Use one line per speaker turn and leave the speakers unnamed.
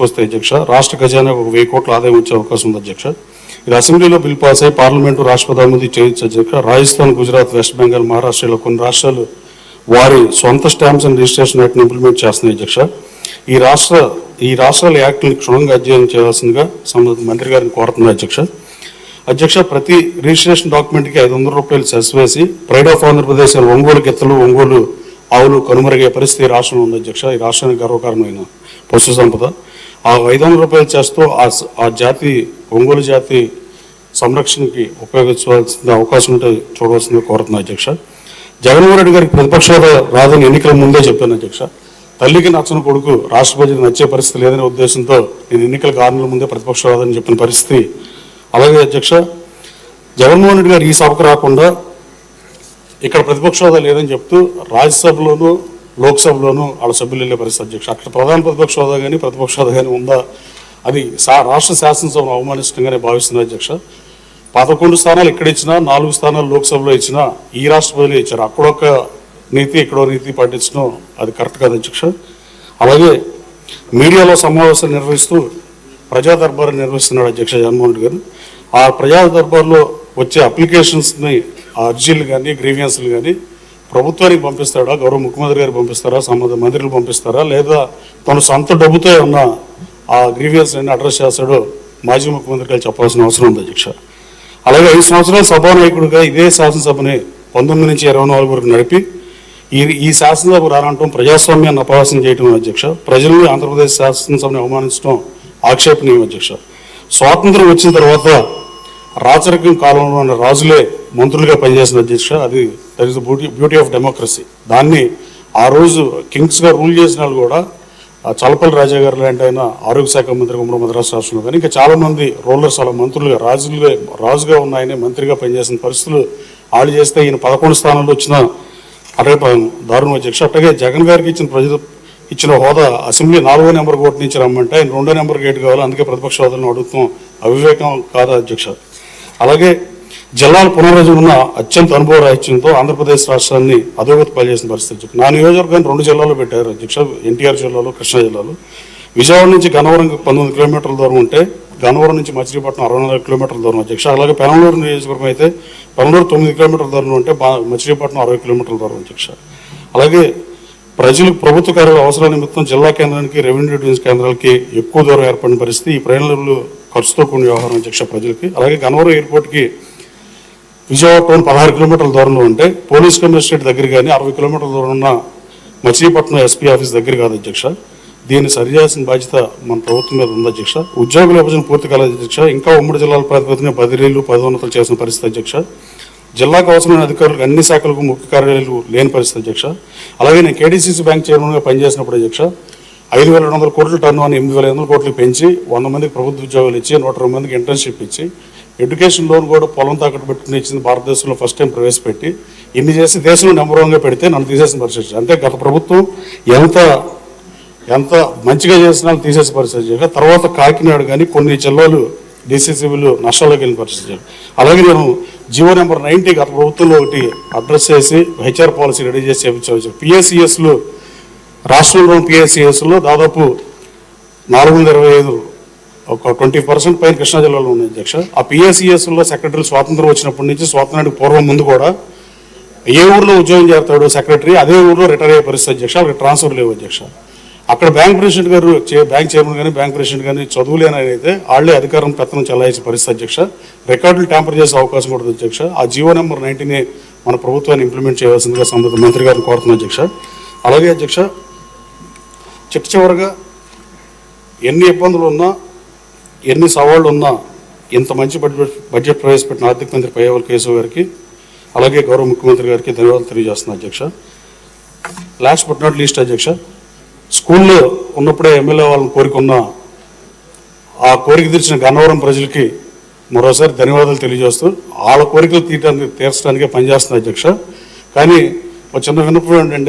తీసుకొస్తే అధ్యక్ష. రాష్ట్ర ఖజానా ఒక వెయ్యి కోట్ల ఆదాయం వచ్చే అవకాశం ఉంది అధ్యక్ష. ఇది అసెంబ్లీలో బిల్ పాస్ అయ్యి పార్లమెంటు రాష్ట్రపతి ఆమోది చేయొచ్చు అధ్యక్ష. రాజస్థాన్ గుజరాత్ వెస్ట్ బెంగాల్ మహారాష్ట్రలో కొన్ని రాష్ట్రాలు వారి సొంత స్టాంప్స్ అండ్ రిజిస్ట్రేషన్ యాక్ట్ని ఇంప్లిమెంట్ చేస్తున్నాయి అధ్యక్ష. ఈ రాష్ట్ర ఈ రాష్ట్రాల యాక్ట్ని క్షుణ్ణంగా అధ్యయనం చేయాల్సిందిగా సంబంధిత మంత్రి గారిని కోరుతున్నాయి అధ్యక్ష. అధ్యక్ష ప్రతి రిజిస్ట్రేషన్ డాక్యుమెంట్కి ఐదు వందల రూపాయలు సెస్ వేసి ప్రైడ్ ఆఫ్ ఆంధ్రప్రదేశ్ ఒంగోలు గిత్తలు ఒంగోలు ఆవులు కనుమరుగే పరిస్థితి రాష్ట్రంలో ఉంది అధ్యక్ష. ఈ రాష్ట్రానికి గర్వకారణమైన పశు సంపద. ఆ ఐదు వందల రూపాయలు చేస్తూ ఆ ఆ జాతి ఒంగోలు జాతి సంరక్షణకి ఉపయోగించవలసిన అవకాశం ఉంటే చూడవలసిందిగా కోరుతున్నాను అధ్యక్ష. జగన్మోహన్ రెడ్డి గారికి ప్రతిపక్ష రాదని ఎన్నికల ముందే చెప్పాను అధ్యక్ష. తల్లికి నచ్చని కొడుకు రాష్ట్రపతికి నచ్చే పరిస్థితి లేదనే ఉద్దేశంతో నేను ఎన్నికలకు ఆరు నెలల ముందే ప్రతిపక్ష రాదని చెప్పిన పరిస్థితి. అలాగే అధ్యక్ష జగన్మోహన్ రెడ్డి గారు ఈ సభకు రాకుండా ఇక్కడ ప్రతిపక్ష హోదా లేదని చెప్తూ రాజ్యసభలోనూ లోక్సభలోనూ వాళ్ళ సభ్యులు వెళ్ళే పరిస్థితి అధ్యక్ష. అక్కడ ప్రధాన ప్రతిపక్ష హోదా కానీ ప్రతిపక్ష హోదా కానీ ఉందా? అది సా రాష్ట్ర శాసనసభను అవమానించడంగానే భావిస్తున్నా అధ్యక్ష. పదకొండు స్థానాలు ఇక్కడ ఇచ్చినా నాలుగు స్థానాలు లోక్సభలో ఇచ్చినా ఈ రాష్ట్రపతిలో ఇచ్చారు. అక్కడొక నీతి ఇక్కడో నీతి పాటించడం అది కరెక్ట్ కాదు అధ్యక్ష. అలాగే మీడియాలో సమావేశాలు నిర్వహిస్తూ ప్రజా దర్బారు నిర్వహిస్తున్నాడు అధ్యక్ష జగన్మోహన్ రెడ్డి గారు. ఆ ప్రజా దర్బార్లో వచ్చే అప్లికేషన్స్ని ఆ అర్జీలు కానీ గ్రీవియన్స్లు కానీ ప్రభుత్వానికి పంపిస్తాడా? గౌరవ ముఖ్యమంత్రి గారు పంపిస్తారా? సంబంధ మంత్రులు పంపిస్తారా? లేదా తన సొంత డబ్బుతో ఉన్న ఆ గ్రీవియన్స్ అన్ని అడ్రస్ చేస్తాడో మాజీ ముఖ్యమంత్రి గారు చెప్పాల్సిన అవసరం ఉంది అధ్యక్ష. అలాగే ఐదు సంవత్సరాలు సభానాయకుడిగా ఇదే శాసనసభని పంతొమ్మిది నుంచి ఇరవై నాలుగు వరకు నడిపి ఈ ఈ శాసనసభ రానంటం ప్రజాస్వామ్యాన్ని అపహాసం చేయడం అధ్యక్ష? ప్రజల్ని ఆంధ్రప్రదేశ్ శాసనసభని అవమానించడం ఆక్షేపణీయం అధ్యక్ష. స్వాతంత్రం వచ్చిన తర్వాత రాచరికం కాలంలో ఉన్న రాజులే మంత్రులుగా పనిచేసిన అధ్యక్ష. అది that is beauty beauty of democracy దాన్ని ఆ రోజు కింగ్స్గా రూల్ చేసిన వాళ్ళు కూడా చలపల్లి రాజా గారు లాంటి ఆయన ఆరోగ్య శాఖ మంత్రి ఉమ్మడి మద్రాసు రాష్ట్రంలో కానీ ఇంకా చాలా మంది రూలర్స్ అలా మంత్రులుగా రాజులుగా రాజుగా ఉన్న ఆయనే మంత్రిగా పనిచేసిన పరిస్థితులు వాళ్ళు చేస్తే ఈయన పదకొండు స్థానంలో వచ్చిన అటే దారుణ అధ్యక్ష. అట్టగే జగన్ గారికి ఇచ్చిన ప్రజలు ఇచ్చిన హోదా అసెంబ్లీ నాలుగో నెంబర్ కోర్టు నుంచి రమ్మంటే ఆయన రెండో నెంబర్ గేట్ కావాలి అందుకే ప్రతిపక్ష హోదాలను అడుగుతాం. అవివేకం కాదా అధ్యక్ష? అలాగే జిల్లాల పునర్విభజన అత్యంత అనుభవ రాహిత్యంతో ఆంధ్రప్రదేశ్ రాష్ట్రాన్ని అధోగతి పాల్చేసిన పరిస్థితి నా నియోజకవర్గాన్ని రెండు జిల్లాలో పెట్టారు. అధ్యక్ష ఎన్టీఆర్ జిల్లాలో కృష్ణా జిల్లాలో. విజయవాడ నుంచి గన్నవరం పంతొమ్మిది కిలోమీటర్ల దూరం ఉంటే గన్నవరం నుంచి మచిలీపట్నం అరవై నాలుగు కిలోమీటర్ల దూరం అధ్యక్ష. అలాగే పెనమలూరు నియోజకవర్గం అయితే పెనమలూరు తొమ్మిది కిలోమీటర్ల దూరం ఉంటే మచిలీపట్నం అరవై కిలోమీటర్ల దూరం అధ్యక్ష. అలాగే ప్రజలకు ప్రభుత్వ కార్యాలయ అవసరాల నిమిత్తం జిల్లా కేంద్రానికి రెవెన్యూ డివిజన్ కేంద్రాలకి ఎక్కువ దూరం ఏర్పడిన పరిస్థితి ఈ ప్రయాణాలు ఖర్చుతో కూడిన వ్యవహారం అధ్యక్ష ప్రజలకి అలాగే గన్నవరం ఎయిర్పోర్ట్కి విజయవాడ టౌన్ పదహారు కిలోమీటర్ల దూరంలో ఉంటే పోలీస్ కమిషనరేట్ దగ్గర కానీ అరవై కిలోమీటర్ల దూరం ఉన్న మచిలీపట్నం ఎస్పీ ఆఫీస్ దగ్గర కాదు అధ్యక్ష. దీన్ని సరిచేయాల్సిన బాధ్యత మన ప్రభుత్వం మీద ఉంది అధ్యక్ష. ఉద్యోగుల విభజన పూర్తి కాలేదు అధ్యక్ష. ఇంకా ఉమ్మడి జిల్లాల ప్రాతిపదికన బదిలీలు పదోన్నతులు చేసిన పరిస్థితి అధ్యక్ష. జిల్లాకు అవసరమైన అధికారులకు అన్ని శాఖలకు ముఖ్య కార్యాలయాలు లేని పరిస్థితి అధ్యక్ష. అలాగే నేను కేడీసీసీ బ్యాంక్ చైర్మన్గా పనిచేసినప్పుడు అధ్యక్ష ఐదు వేల రెండు వందల కోట్ల టర్న్ అని ఎనిమిది వేల ఐదు వందల కోట్లు పెంచి వంద మందికి ప్రభుత్వ ఉద్యోగాలు ఇచ్చి నూట ఇరవై మందికి ఇంటర్న్షిప్ ఇచ్చి ఎడ్యుకేషన్ లోన్ కూడా పొలం తాకట్టు పెట్టుకుని ఇచ్చింది భారతదేశంలో ఫస్ట్ టైం ప్రవేశపెట్టి ఇన్ని చేసి దేశంలో నెంబర్ వన్గా పెడితే నన్ను తీసేసిన పరిస్థితి అంటే గత ప్రభుత్వం ఎంత ఎంత మంచిగా చేసినా తీసేసే పరిస్థితి తర్వాత కాకినాడ కానీ కొన్ని జిల్లాలు డిసిసిబిలు నష్టాల్లోకి వెళ్ళిన పరిస్థితి అలాగే నేను జీవో నెంబర్ నైన్టీ గత ప్రభుత్వంలో ఒకటి అడ్రస్ చేసి హెచ్ఆర్ పాలసీ రెడీ చేసి చేయించవచ్చు పిఎస్సిఎస్లు రాష్ట్రంలోని పిఎస్సిఎస్లో దాదాపు నాలుగు వందల ఇరవై ఐదు ఒక ట్వంటీ పర్సెంట్ పైన కృష్ణా జిల్లాలో ఉన్నాయి అధ్యక్ష. ఆ పిఎస్సిఎస్లో సెక్రటరీ స్వాతంత్రం వచ్చినప్పటి నుంచి స్వాతంత్రానికి పూర్వం ముందు కూడా ఏ ఊర్లో ఉద్యోగం చేస్తాడు సెక్రటరీ అదే ఊర్లో రిటైర్ అయ్యే పరిస్థితి అధ్యక్ష అక్కడ ట్రాన్స్ఫర్ లేవు అధ్యక్ష. అక్కడ బ్యాంక్ ప్రెసిడెంట్ గారు చే- బ్యాంక్ చైర్మన్ కానీ బ్యాంక్ ప్రెసిడెంట్ కానీ చదువులేని అయితే వాళ్ళే అధికారం పెత్తనం చెల్లాయించే పరిస్థితి అధ్యక్ష. రికార్డులు ట్యాంపర్ చేసే అవకాశం కూడా అధ్యక్ష. ఆ జీవో నెంబర్ నైన్టీని మన ప్రభుత్వాన్ని ఇంప్లిమెంట్ చేయాల్సిందిగా సంబంధిత మంత్రి గారిని కోరుతున్నా అధ్యక్ష. అలాగే అధ్యక్ష చిట్ట చివరగా ఎన్ని ఇబ్బందులు ఉన్నా ఎన్ని సవాళ్ళు ఉన్నా ఇంత మంచి బడ్జెట్ బడ్జెట్ ప్రవేశపెట్టిన ఆర్థిక మంత్రి పయ్యవల్ కేశవ్ గారికి అలాగే గౌరవ ముఖ్యమంత్రి గారికి ధన్యవాదాలు తెలియజేస్తున్నా అధ్యక్ష. లాస్ట్ బట్ నాట్ లీస్ట్ అధ్యక్ష స్కూల్లో ఉన్నప్పుడే ఎమ్మెల్యే వాళ్ళని కోరుకున్న ఆ కోరిక తీర్చిన గన్నవరం ప్రజలకి మరోసారి ధన్యవాదాలు తెలియజేస్తూ వాళ్ళ కోరికలు తీయటానికి తీర్చడానికే పనిచేస్తున్న అధ్యక్ష. కానీ ఒక చిన్న విన్నపం ఏంటంటే